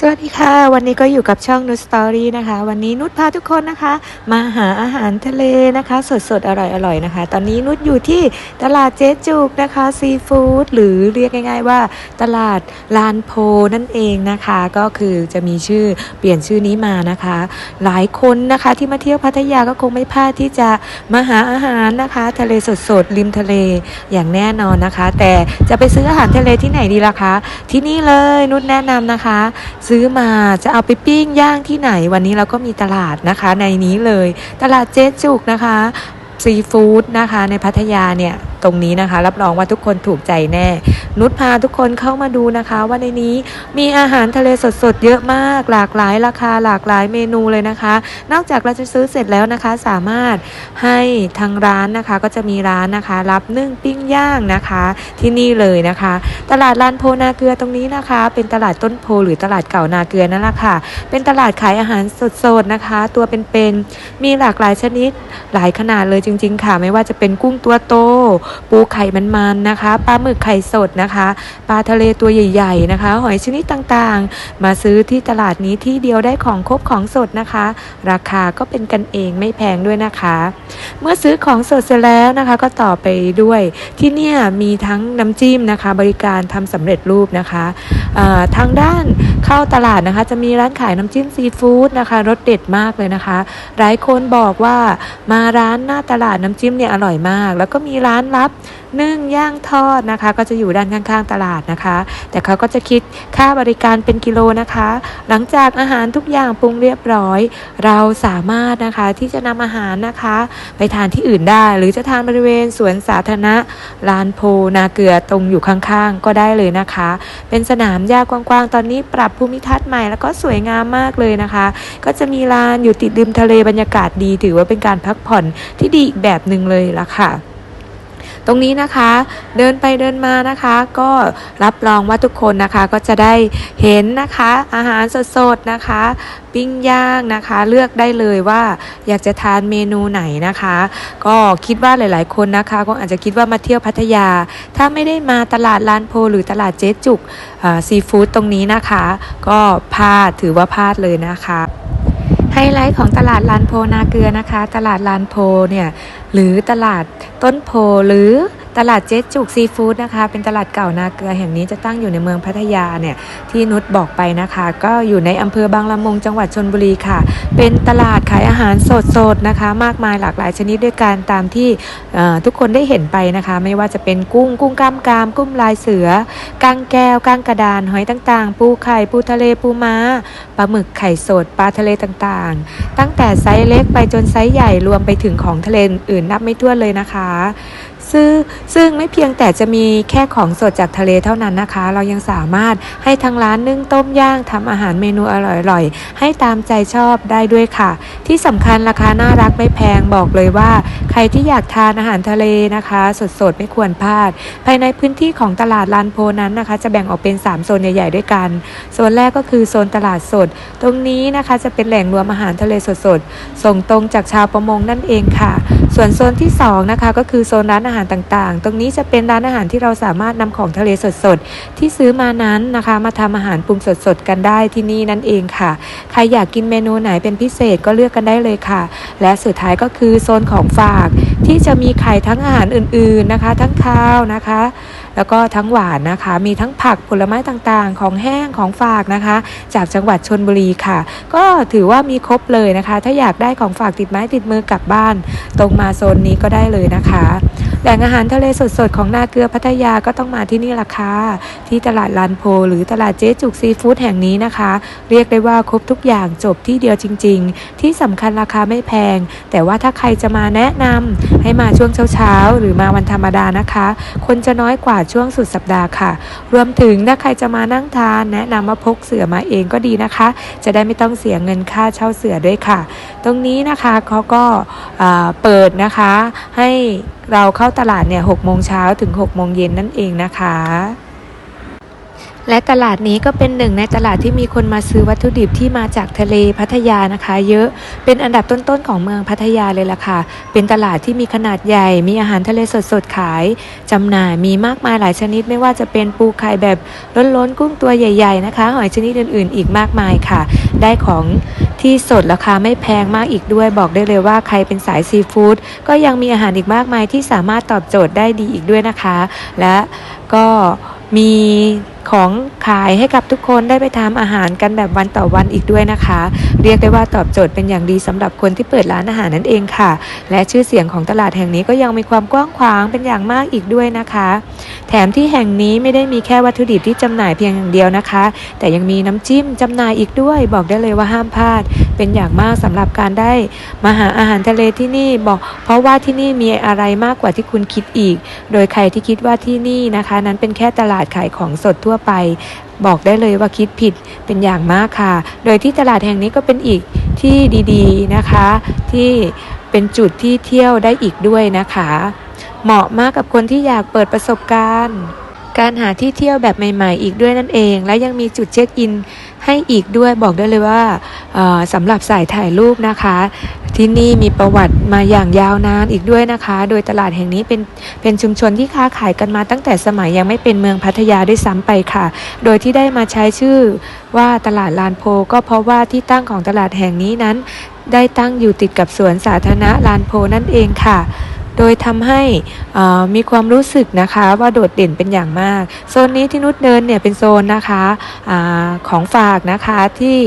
สวัสดีค่ะ วันนี้ก็อยู่กับช่องนุชสตอรี่นะคะ วันนี้นุชพาทุกคนนะคะ มาหาอาหารทะเลนะคะ สดสดๆอร่อยอร่อยๆนะคะ ตอนนี้นุชอยู่ที่ตลาดเจ๊จุกนะคะซีฟู้ดหรือเรียกง่าย ๆ ว่า ตลาดลานโพนั่นเองนะคะ ก็คือจะมีชื่อเปลี่ยนชื่อนี้มานะคะ หลายคนนะคะที่มาเที่ยวพัทยาก็คงไม่พลาดที่จะมาหาอาหารนะคะ ทะเลสดสดๆริมทะเลอย่างแน่นอนนะคะ แต่จะไปซื้ออาหารทะเลที่ไหนดีล่ะคะ ที่นี่เลยนุชแนะนำนะคะซื้อมาจะเอาไปปิ้งย่างที่ไหน วันนี้เราก็มีตลาดนะคะในนี้เลย ตลาดเจ๊จุกนะคะซีฟู้ดนะคะในพัทยาเนี่ย ตรงนี้นะคะ รับรองว่าทุกคนถูกใจแน่ นุชพาทุกคนเข้ามาดูนะคะ ว่าในนี้มีอาหารทะเลสดๆ เยอะมาก หลากหลายราคาหลากหลายเมนูเลยนะคะ นอกจากเราจะซื้อเสร็จแล้วนะคะ สามารถให้ทางร้านนะคะก็จะมีร้านนะคะ รับนึ่งปิ้งย่างนะคะ ที่นี่เลยนะคะ ตลาดลานโพนาเกลือตรงนี้นะคะ เป็นตลาดต้นโพหรือตลาดเก่านาเกลือนั่นแหละค่ะ เป็นตลาดขายอาหารสดๆนะคะ ตัวเป็นๆมีหลากหลายชนิดหลายขนาดเลยจริง ๆ ค่ะ ไม่ว่าจะเป็นกุ้งตัวโตปูไข่มันๆนะคะ ปลาหมึกไข่สดนะคะ ปลาทะเลตัวใหญ่ ๆ นะคะ หอยชนิดต่างๆ มาซื้อที่ตลาดนี้ที่เดียวได้ของครบของสดนะคะ ราคาก็เป็นกันเองไม่แพงด้วยนะคะ เมื่อซื้อของสดเสร็จแล้วนะคะ ก็ต่อไปด้วยที่เนี่ยมีทั้งน้ำจิ้มนะคะ บริการทำสำเร็จรูปนะคะทางด้านเข้าตลาดนะคะ จะมีร้านขายน้ำจิ้มซีฟู้ดนะคะรสเด็ดมากเลยนะคะ หลายคนบอกว่ามาร้านหน้าตลาดน้ำจิ้มเนี่ยอร่อยมาก แล้วก็มีร้านับนึ่งย่างทอดนะคะ ก็จะอยู่ด้านข้างๆตลาดนะคะ แต่เขาก็จะคิดค่าบริการเป็นกิโลนะคะ หลังจากอาหารทุกอย่างปรุงเรียบร้อย เราสามารถนะคะที่จะนำอาหารนะคะ ไปทานที่อื่นได้ หรือจะทานบริเวณสวนสาธารณะลานโพนาเกลือตรงอยู่ข้างๆ ก็ได้เลยนะคะ เป็นสนามหญ้ากว้างๆ ตอนนี้ปรับภูมิทัศน์ใหม่แล้วก็สวยงามมากเลยนะคะ ก็จะมีลานอยู่ติดริมทะเลบรรยากาศดี ถือว่าเป็นการพักผ่อนที่ดีอีกแบบหนึ่งเลยละค่ะ ตรงนี้นะคะเดินไปเดินมานะคะ ก็รับรองว่าทุกคนนะคะก็จะได้เห็นนะคะ อาหารสดๆนะคะ ปิ้งย่างนะคะ เลือกได้เลยว่าอยากจะทานเมนูไหนนะคะ ก็คิดว่าหลาย ๆ คนนะคะ ก็อาจจะคิดว่ามาเที่ยวพัทยา ถ้าไม่ได้มาตลาดลานโพหรือตลาดเจ๊จุกซีฟู้ดตรงนี้นะคะ ก็พลาดถือว่าพลาดเลยนะคะ ไฮไลท์ของตลาดลานโพนาเกลือนะคะ ตลาดลานโพเนี่ยหรือตลาดต้นโพหรือ ตลาดเจ๊จุกซีฟู้ดนะคะ เป็นตลาดเก่านาเกลือแห่งนี้จะตั้งอยู่ในเมืองพัทยาเนี่ยที่นุชบอกไปนะคะ ก็อยู่ในอำเภอบางละมุงจังหวัดชนบุรีค่ะ เป็นตลาดขายอาหารสดๆนะคะ มากมายหลากหลายชนิดด้วยกันตามที่ทุกคนได้เห็นไปนะคะ ไม่ว่าจะเป็นกุ้งกุ้งกล้ามกรามกุ้งลายเสือก้างแก้วก้างกระดานหอยต่างๆ ปูไข่ปูทะเลปูม้าปลาหมึกไข่สดปลาทะเลต่างๆ ตั้งแต่ไซส์เล็กไปจนไซส์ใหญ่รวมไปถึงของทะเลอื่นนับไม่ถ้วนเลยนะคะ ซึ่งซึ่งไม่เพียงแต่จะมีแค่ของสดจากทะเลเท่านั้นนะคะ เรายังสามารถให้ทางร้านนึ่งต้มย่างทำอาหารเมนูอร่อยๆ ให้ตามใจชอบได้ด้วยค่ะ ที่สำคัญราคาน่ารักไม่แพงบอกเลยว่า ใครที่อยากทานอาหารทะเลนะคะ สดๆ ไม่ควรพลาด ภายในพื้นที่ของตลาดลานโพนั้นนะคะ จะแบ่งออกเป็น 3 โซนใหญ่ๆด้วยกันโซนแรกก็คือโซนตลาดสด ตรงนี้นะคะจะเป็นแหล่งรวมอาหารทะเลสดๆส่งตรงจากชาวประมงนั่นเองค่ะ ส่วนโซนที่2นะคะก็คือโซนร้านอาหารต่างๆ ตรงนี้จะเป็นร้านอาหารที่เราสามารถนำของทะเลสดๆ ที่ซื้อมานั้นนะคะ มาทำอาหารปรุงสดๆ กันได้ที่นี่นั่นเองค่ะ ใครอยากกินเมนูไหนเป็นพิเศษก็เลือกกันได้เลยค่ะ และสุดท้ายก็คือโซนของฝากที่จะมีขายทั้งอาหารอื่นๆนะคะ ทั้งข้าวนะคะ แล้วก็ทั้งหวานนะคะ มีทั้งผักผลไม้ต่างๆ ของแห้งของฝากนะคะ จากจังหวัดชนบุรีค่ะ ก็ถือว่ามีครบเลยนะคะ ถ้าอยากได้ของฝากติดไม้ติดมือกลับบ้าน ตรงมาโซนนี้ก็ได้เลยนะคะ แหล่งอาหารทะเลสดๆ ของนาเกลือพัทยาก็ต้องมาที่นี่ละค่ะ ที่ตลาดลานโพ หรือตลาดเจ๊จุกซีฟู้ดแห่งนี้นะคะ เรียกได้ว่าครบทุกอย่างจบที่เดียวจริง ๆ ที่สำคัญราคาไม่แพง แต่ว่าถ้าใครจะมาแนะนำให้มาช่วงเช้าๆ หรือมาวันธรรมดานะคะ คนจะน้อยกว่าช่วงสุดสัปดาห์ค่ะ รวมถึงถ้าใครจะมานั่งทาน แนะนำว่าพกเสือมาเองก็ดีนะคะ จะได้ไม่ต้องเสียเงินค่าเช่าเสือด้วยค่ะ ตรงนี้นะคะเขาก็เปิดนะคะให้ เราเข้าตลาดเนี่ยหกโมงเช้าถึง6โมงเย็นนั่นเองนะคะ และตลาดนี้ก็เป็นหนึ่งในตลาดที่มีคนมาซื้อวัตถุดิบที่มาจากทะเลพัทยานะคะ เยอะเป็นอันดับต้นๆของเมืองพัทยาเลยล่ะค่ะ เป็นตลาดที่มีขนาดใหญ่ มีอาหารทะเลสดๆขายจำหน่ายมีมากมายหลายชนิดไม่ว่าจะเป็นปูไข่แบบล้นๆกุ้งตัวใหญ่ๆนะคะ หอยชนิดอื่นๆ อีกมากมายค่ะ ได้ของที่สดราคาไม่แพงมากอีกด้วย บอกได้เลยว่าใครเป็นสายซีฟู้ดก็ยังมีอาหารอีกมากมายที่สามารถตอบโจทย์ได้ดีอีกด้วยนะคะ และก็ มีของขายให้กับทุกคนได้ไปทำอาหารกันแบบวันต่อวันอีกด้วยนะคะ เรียกได้ว่าตอบโจทย์เป็นอย่างดีสำหรับคนที่เปิดร้านอาหารนั่นเองค่ะ และชื่อเสียงของตลาดแห่งนี้ก็ยังมีความกว้างขวางเป็นอย่างมากอีกด้วยนะคะ แถมที่แห่งนี้ไม่ได้มีแค่วัตถุดิบที่จำหน่ายเพียงอย่างเดียวนะคะ แต่ยังมีน้ำจิ้มจำหน่ายอีกด้วย บอกได้เลยว่าห้ามพลาด เป็นอย่างมากสำหรับการได้มาหาอาหารทะเลที่นี่บอกเพราะว่าที่นี่มีอะไรมากกว่าที่คุณคิดอีก โดยใครที่คิดว่าที่นี่นะคะ นั้นเป็นแค่ตลาดขายของสดทั่วไป บอกได้เลยว่าคิดผิดเป็นอย่างมากค่ะ โดยที่ตลาดแห่งนี้ก็เป็นอีกที่ดีๆนะคะ ที่เป็นจุดที่เที่ยวได้อีกด้วยนะคะ เหมาะมากกับคนที่อยากเปิดประสบการณ์ การหาที่เที่ยวแบบใหม่ๆ อีกด้วยนั่นเอง และยังมีจุดเช็คอินให้อีกด้วยบอกได้เลยว่าสำหรับสายถ่ายรูปนะคะ ที่นี่มีประวัติมาอย่างยาวนานอีกด้วยนะคะ โดยตลาดแห่งนี้เป็นเป็นชุมชนที่ค้าขายกันมาตั้งแต่สมัยยังไม่เป็นเมืองพัทยาด้วยซ้ำไปค่ะ โดยที่ได้มาใช้ชื่อว่าตลาดลานโพ ก็เพราะว่าที่ตั้งของตลาดแห่งนี้นั้น ได้ตั้งอยู่ติดกับสวนสาธารณะลานโพนั่นเองค่ะ โดยทำให้มีความรู้สึกนะคะว่าโดดเด่นเป็นอย่างมาก โซนนี้ที่นุชเดินเนี่ยเป็นโซนนะคะอของฝากนะคะที่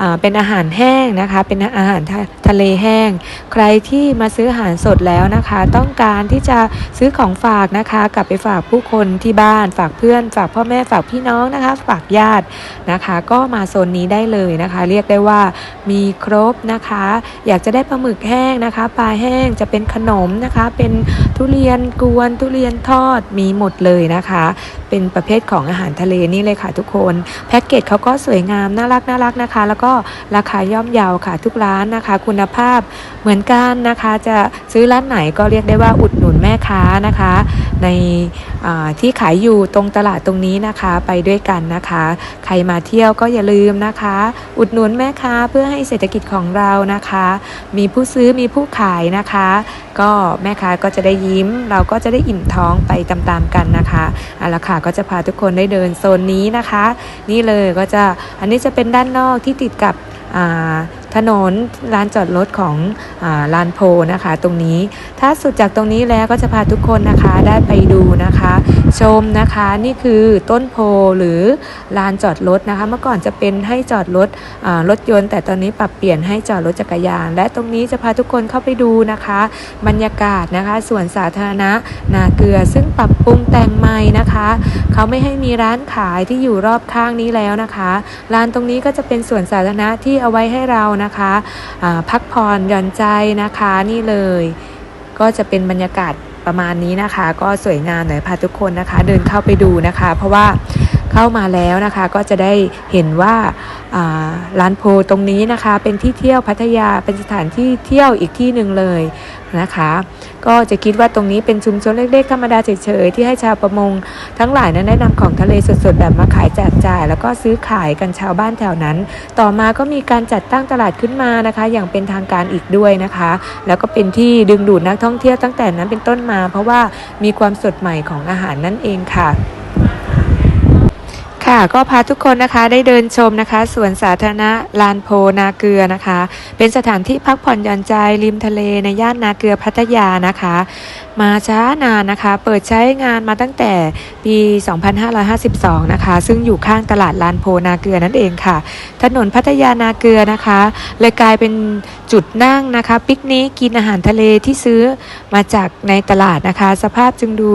อ่เป็นอาหารแห้งนะคะ เป็นอาหารทะทะเลแห้ง ใครที่มาซื้ออาหารสดแล้วนะคะ ต้องการที่จะซื้อของฝากนะคะ กลับไปฝากผู้คนที่บ้านฝากเพื่อน ฝากพ่อแม่ฝากพี่น้องนะคะ ฝากญาตินะคะ ก็มาโซนนี้ได้เลยนะคะ เรียกได้ว่ามีครบนะคะ อยากจะได้ปลาหมึกแห้งนะคะปลาแห้งจะเป็นขนมนะคะเป็นทุเรียนกวนทุเรียนทอดมีหมดเลยนะคะ เป็นประเภทของอาหารทะเลนี่เลยค่ะทุกคนแพ็กเกจเขาก็สวยงามน่ารักน่ารักนะคะ แล้วก็ราคาย่อมเยาวค่ะทุกร้านนะคะ คุณภาพเหมือนกันนะคะ จะซื้อร้านไหนก็เรียกได้ว่าอุดหนุนแม่ค้านะคะ ในที่ขายอยู่ตรงตลาดตรงนี้นะคะไปด้วยกันนะคะ ใครมาเที่ยวก็อย่าลืมนะคะ อุดหนุนแม่ค้าเพื่อให้เศรษฐกิจของเรานะคะ มีผู้ซื้อมีผู้ขายนะคะ ก็แม่คะ ก็จะได้ยิ้มเราก็จะได้อิ่มท้องไปตามๆกันนะคะเอาละค่ะก็จะพาทุกคนได้เดินโซนนี้นะคะ นี่เลยก็จะอันนี้จะเป็นด้านนอกที่ติดกับ ถนนลานจอดรถของอลานโพนะคะ ตรงนี้ถ้าสุดจากตรงนี้แล้วก็จะพาทุกคนนะคะได้ไปดูนะคะ ชมนะคะนี่คือต้นโพหรือลานจอดรถนะคะ เมื่อก่อนจะเป็นให้จอดรถรถยนต์ แต่ตอนนี้ปรับเปลี่ยนให้จอดรถจักรยาน และตรงนี้จะพาทุกคนเข้าไปดูนะคะ บรรยากาศนะคะสวนสาธารณะนาเกลือ ซึ่งปรับปรุงแต่งใหม่นะคะเขาไม่ให้มีร้านขายที่อยู่รอบข้างนี้แล้วนะคะลานตรงนี้ก็จะเป็นสวนสาธารณะที่เอาไว้ให้เรานะคะพักผ่อนหย่อนใจนะคะนี่เลย ก็จะเป็นบรรยากาศประมาณนี้นะคะ ก็สวยงามหน่อยพาทุกคนนะคะ เดินเข้าไปดูนะคะ เพราะว่า เข้ามาแล้วนะคะก็จะได้เห็นว่าร้านโพตรงนี้นะคะเป็นที่เที่ยวพัทยาเป็นสถานที่เที่ยวอีกที่หนึ่งเลยนะคะ ก็จะคิดว่าตรงนี้เป็นชุมชนเล็กๆธรรมดาเฉยๆที่ให้ชาวประมง ทั้งหลายนั้นได้นำของทะเลสดๆ แบบมาขายแจกจ่าย แล้วก็ซื้อขายกันชาวบ้านแถวนั้น ต่อมาก็มีการจัดตั้งตลาดขึ้นมานะคะ อย่างเป็นทางการอีกด้วยนะคะ แล้วก็เป็นที่ดึงดูดนักท่องเที่ยวตั้งแต่นั้นเป็นต้นมา เพราะว่ามีความสดใหม่ของอาหารนั่นเองค่ะ ค่ะก็พาทุกคนนะคะได้เดินชมนะคะสวนสาธารณะลานโพนาเกลือนะคะ เป็นสถานที่พักผ่อนหย่อนใจริมทะเลในย่านนาเกลือพัทยานะคะ มาช้านานนะคะ เปิดใช้งานมาตั้งแต่ปี 2552 นะคะ ซึ่งอยู่ข้างตลาดลานโพนาเกลือนั่นเองค่ะ ถนนพัทยานาเกลือนะคะเลยกลายเป็นจุดนั่งนะคะ ปิกนิกกินอาหารทะเลที่ซื้อมาจากในตลาดนะคะ สภาพจึงดู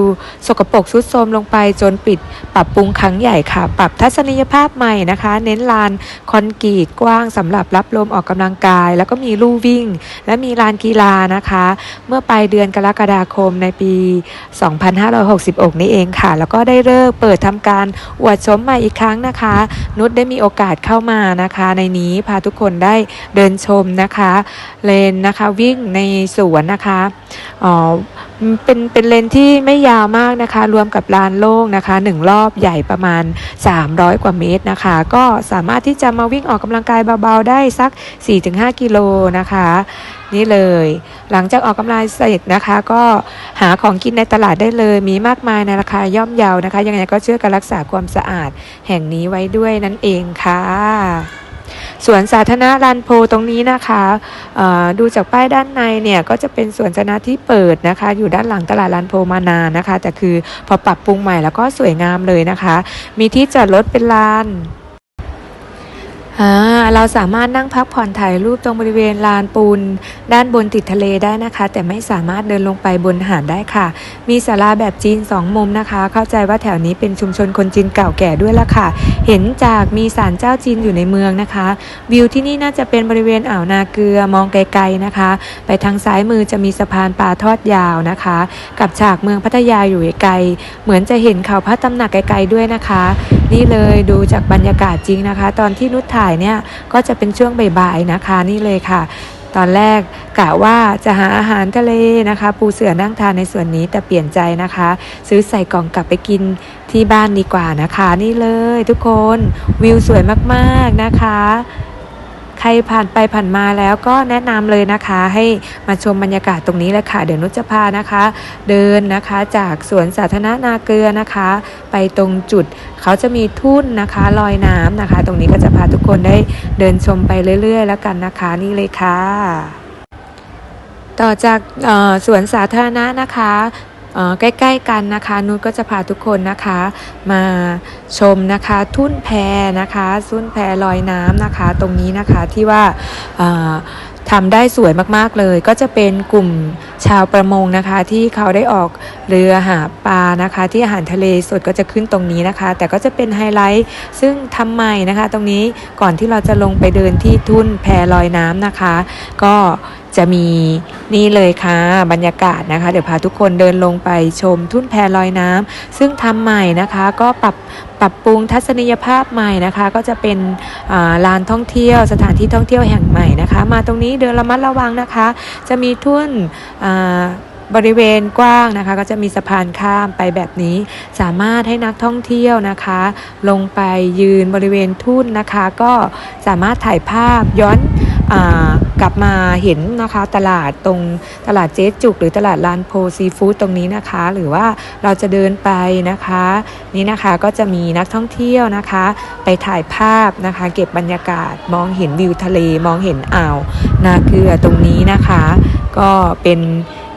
สกปรกทรุดโทรมลงไปจนปิดปรับปรุงครั้งใหญ่ค่ะปรับทัศนียภาพใหม่นะคะ เน้นลานคอนกรีตกว้างสำหรับรับลมออกกำลังกาย แล้วก็มีลู่วิ่ง และมีลานกีฬานะคะ เมื่อปลายเดือนกรกฎาคมในปี 2566 นี้เองค่ะ แล้วก็ได้เลิกเปิดทำการอวดชมใหม่อีกครั้งนะคะ นุชได้มีโอกาสเข้ามานะคะ ในนี้พาทุกคนได้เดินชมนะคะ เลนนะคะวิ่งในสวนนะคะอ๋อ เป็นเป็นเลนที่ไม่ยาวมากนะคะ รวมกับลานโล่งนะคะหนึ่งรอบใหญ่ประมาณ 300 กว่าเมตรนะคะ ก็สามารถที่จะมาวิ่งออกกำลังกายเบาๆ ได้สัก 4-5 กิโลนะคะ นี่เลย หลังจากออกกำลังเสร็จนะคะ ก็หาของกินในตลาดได้เลย มีมากมายในราคาย่อมเยานะคะ ยังไงก็ช่วยกันรักษาความสะอาดแห่งนี้ไว้ด้วยนั่นเองค่ะ สวนสาธารณะลานโพตรงนี้นะคะเอ่อดูจากป้ายด้านในเนี่ยก็จะเป็นสวนสาธารณะที่เปิดนะคะ อยู่ด้านหลังตลาดลานโพมานานนะคะ แต่คือพอปรับปรุงใหม่แล้วก็สวยงามเลยนะคะ มีที่จอดรถเป็นลาน เราสามารถนั่งพักผ่อนถ่ายรูปตรงบริเวณลานปูน ด้านบนติดทะเลได้นะคะ แต่ไม่สามารถเดินลงไปบนหาดได้ค่ะ มีศาลาแบบจีนสองมุมนะคะ เข้าใจว่าแถวนี้เป็นชุมชนคนจีนเก่าแก่ด้วยละค่ะ เห็นจากมีศาลเจ้าจีนอยู่ในเมืองนะคะ วิวที่นี่น่าจะเป็นบริเวณอ่าวนาเกลือมองไกลๆนะคะ ไปทางซ้ายมือจะมีสะพานปลาทอดยาวนะคะ กับฉากเมืองพัทยาอยู่ไกลเหมือนจะเห็นเขาพระตำหนักไกลๆด้วยนะคะ นี่เลยดูจากบรรยากาศจริงนะคะ ตอนที่นุชถ่ายเนี่ยก็จะเป็นช่วงบ่ายๆนะคะนี่เลยค่ะ ตอนแรกกะว่าจะหาอาหารทะเลนะคะ ปูเสือนั่งทานในส่วนนี้แต่เปลี่ยนใจนะคะ ซื้อใส่กล่องกลับไปกินที่บ้านดีกว่านะคะ นี่เลยทุกคนวิวสวยมากๆนะคะ ใครผ่านไปผ่านมาแล้วก็แนะนำเลยนะคะ ให้มาชมบรรยากาศตรงนี้เลยค่ะ เดี๋ยวนุชจะพานะคะ เดินนะคะจากสวนสาธารณะนาเกลือนะคะ ไปตรงจุดเขาจะมีทุ่นนะคะลอยน้ำนะคะ ตรงนี้ก็จะพาทุกคนได้เดินชมไปเรื่อย ๆ แล้วกันนะคะนี่เลยค่ะต่อจากสวนสาธารณะนะคะ ใกล้ๆกันนะคะ นุชก็จะพาทุกคนนะคะ มาชมนะคะ ทุ่นแพนะคะทุ่นแพลอยน้ำนะคะ ตรงนี้นะคะที่ว่าทำได้สวยมากๆเลย ก็จะเป็นกลุ่มชาวประมงนะคะ ที่เขาได้ออกเรือหาปลานะคะ ที่อาหารทะเลสดก็จะขึ้นตรงนี้นะคะ แต่ก็จะเป็นไฮไลท์ซึ่งทำใหม่นะคะ ตรงนี้ก่อนที่เราจะลงไปเดินที่ทุ่นแพลอยน้ำนะคะ ก็ จะมีนี่เลยค่ะบรรยากาศนะคะ เดี๋ยวพาทุกคนเดินลงไปชมทุ่นแพลอยน้ำซึ่งทำใหม่นะคะก็ปรับปรับปรุงทัศนียภาพใหม่นะคะ ก็จะเป็นลานท่องเที่ยวสถานที่ท่องเที่ยวแห่งใหม่นะคะ มาตรงนี้เดินระมัดระวังนะคะ จะมีทุ่นบริเวณกว้างนะคะ ก็จะมีสะพานข้ามไปแบบนี้ สามารถให้นักท่องเที่ยวนะคะ ลงไปยืนบริเวณทุ่นนะคะ ก็สามารถถ่ายภาพย้อน กลับมาเห็นนะคะตลาดตรงตลาดเจ๊จุก หรือตลาดลานโพซีฟู้ดตรงนี้นะคะ หรือว่าเราจะเดินไปนะคะ นี่นะคะก็จะมีนักท่องเที่ยวนะคะ ไปถ่ายภาพนะคะ เก็บบรรยากาศมองเห็นวิวทะเลมองเห็นอ่าวนาเกลือตรงนี้นะคะ ก็เป็น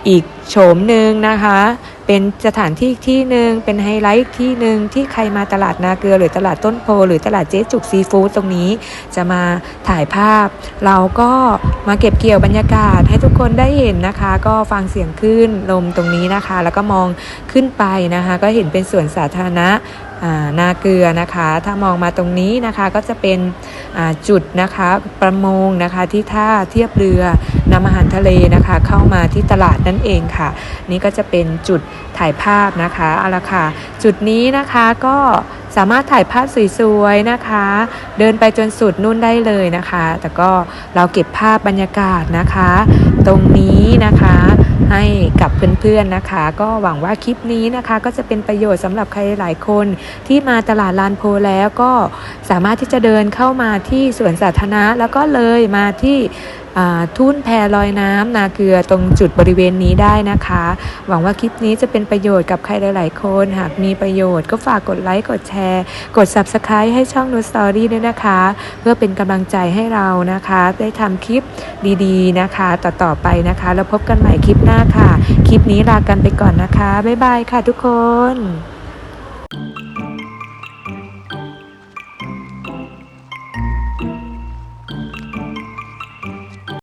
อีกโฉมหนึ่งนะคะเป็นสถานที่ที่หนึ่งเป็นไฮไลท์ที่หนึ่งที่ใครมาตลาดนาเกลือ หรือตลาดต้นโพ หรือตลาดเจ๊จุกซีฟู้ดตรงนี้ จะมาถ่ายภาพ เราก็มาเก็บเกี่ยวบรรยากาศให้ทุกคนได้เห็นนะคะ ก็ฟังเสียงคลื่นลมตรงนี้นะคะ แล้วก็มองขึ้นไปนะคะ ก็เห็นเป็นสวนสาธารณะ นาเกลือนะคะ ถ้ามองมาตรงนี้นะคะก็จะเป็นจุดนะคะประมงนะคะที่ท่าเทียบเรือนำอาหารทะเลนะคะ เข้ามาที่ตลาดนั่นเองค่ะ นี่ก็จะเป็นจุดถ่ายภาพนะคะเอาละค่ะจุดนี้นะคะก็สามารถถ่ายภาพสวยๆนะคะ เดินไปจนสุดนู่นได้เลยนะคะ แต่ก็เราเก็บภาพบรรยากาศนะคะ ตรงนี้นะคะ ให้กับเพื่อนๆนะคะ ก็หวังว่าคลิปนี้นะคะ ก็จะเป็นประโยชน์สำหรับใครหลายคนที่มาตลาดลานโพแล้วก็สามารถที่จะเดินเข้ามาที่สวนสาธารณะแล้วก็เลยมาที่ทุ่นแพลอยน้ำนาเกลือตรงจุดบริเวณนี้ได้นะคะ หวังว่าคลิปนี้จะเป็นประโยชน์กับใครหลาย ๆ คน หากมีประโยชน์ก็ฝากกดไลค์กดแชร์ กด Subscribe ให้ช่อง n u s Story ด้วยนะคะ เพื่อเป็นกำลังใจให้เรานะคะ ได้ทำคลิปดีๆนะคะ ต่อ ๆ ไปนะคะ แล้วพบกันใหม่คลิปหน้าค่ะ คลิปนี้ลากันไปก่อนนะคะ บ๊ายบายค่ะทุกคน